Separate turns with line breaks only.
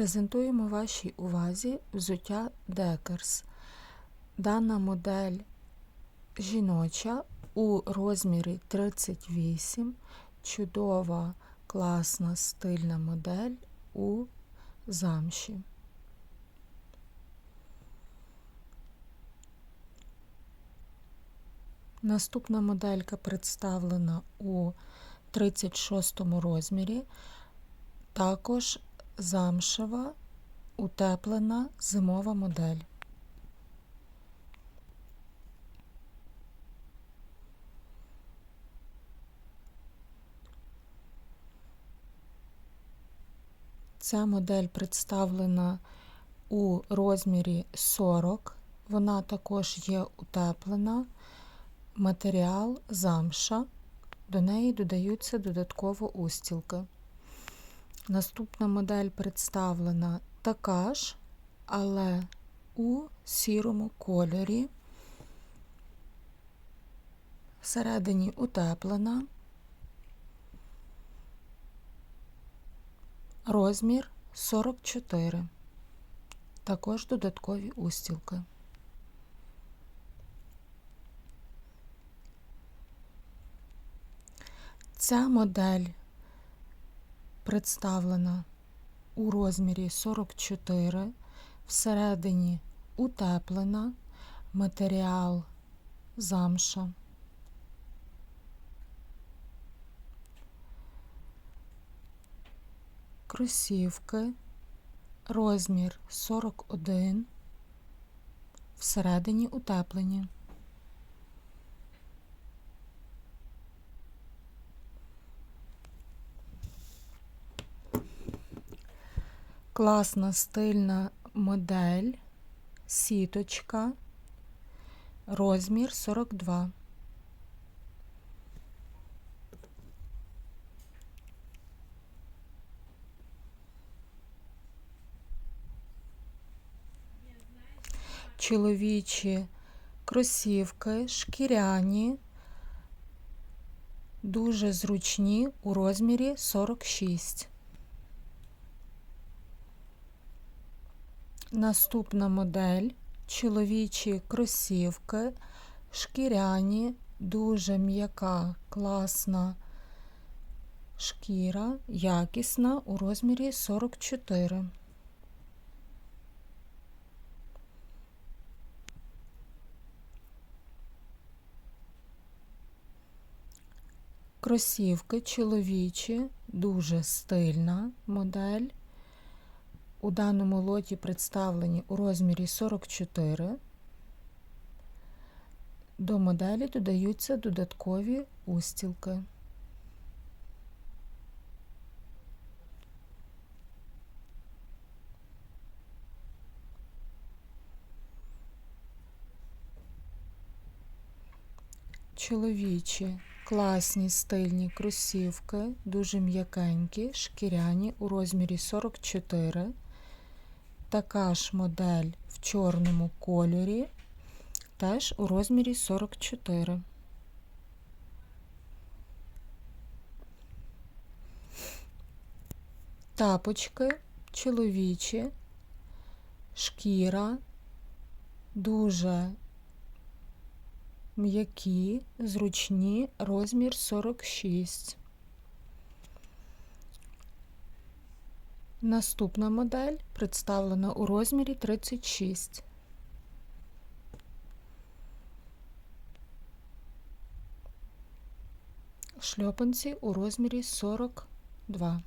Презентуємо вашій увазі взуття Декерс. Дана модель жіноча у розмірі 38. Чудова, класна, стильна модель у замші. Наступна моделька представлена у 36 розмірі. Також замшева утеплена зимова модель. Ця модель представлена у розмірі 40. Вона також є утеплена. Матеріал замша. До неї додаються додатково устілки. Наступна модель представлена така ж, але у сірому кольорі. Всередині утеплена. Розмір 44. Також додаткові устілки. Ця модель представлена у розмірі 44, всередині утеплена, матеріал замша. Кросівки, розмір 41, всередині утеплені. Класна стильна модель, сіточка, розмір 42. Чоловічі кросівки, шкіряні, дуже зручні у розмірі 46. Наступна модель чоловічі кросівки, шкіряні, дуже м'яка, класна шкіра, якісна у розмірі 44. Кросівки чоловічі, дуже стильна модель. У даному лоті представлені у розмірі 44. До моделі додаються додаткові устілки. Чоловічі класні стильні кросівки, дуже м'якенькі, шкіряні у розмірі 44. Така ж модель в чорному кольорі, теж у розмірі 44. Тапочки чоловічі, шкіра, дуже м'які, зручні, розмір 46. Наступна модель представлена у розмірі 36. Шльопанці у розмірі 42.